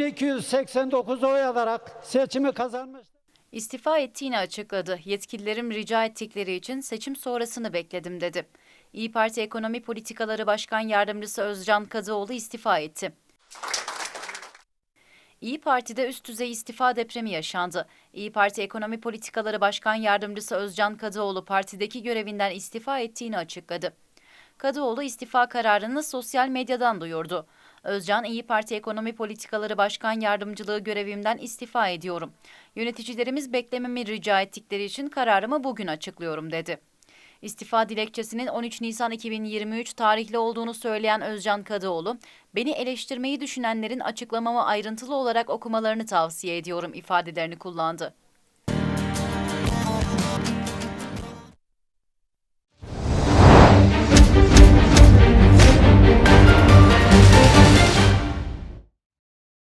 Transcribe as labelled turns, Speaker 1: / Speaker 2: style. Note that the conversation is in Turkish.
Speaker 1: 289 oy alarak seçimi kazanmıştır.
Speaker 2: İstifa ettiğini açıkladı. Yetkililerim rica ettikleri için seçim sonrasını bekledim dedi. İyi Parti Ekonomi Politikaları Başkan Yardımcısı Özcan Kadıoğlu istifa etti. İyi Parti'de üst düzey istifa depremi yaşandı. İyi Parti Ekonomi Politikaları Başkan Yardımcısı Özcan Kadıoğlu partideki görevinden istifa ettiğini açıkladı. Kadıoğlu istifa kararını sosyal medyadan duyurdu. Özcan İyi Parti Ekonomi Politikaları Başkan Yardımcılığı görevimden istifa ediyorum. Yöneticilerimiz beklememi rica ettikleri için kararımı bugün açıklıyorum dedi. İstifa dilekçesinin 13 Nisan 2023 tarihli olduğunu söyleyen Özcan Kadıoğlu, beni eleştirmeyi düşünenlerin açıklamamı ayrıntılı olarak okumalarını tavsiye ediyorum ifadelerini kullandı.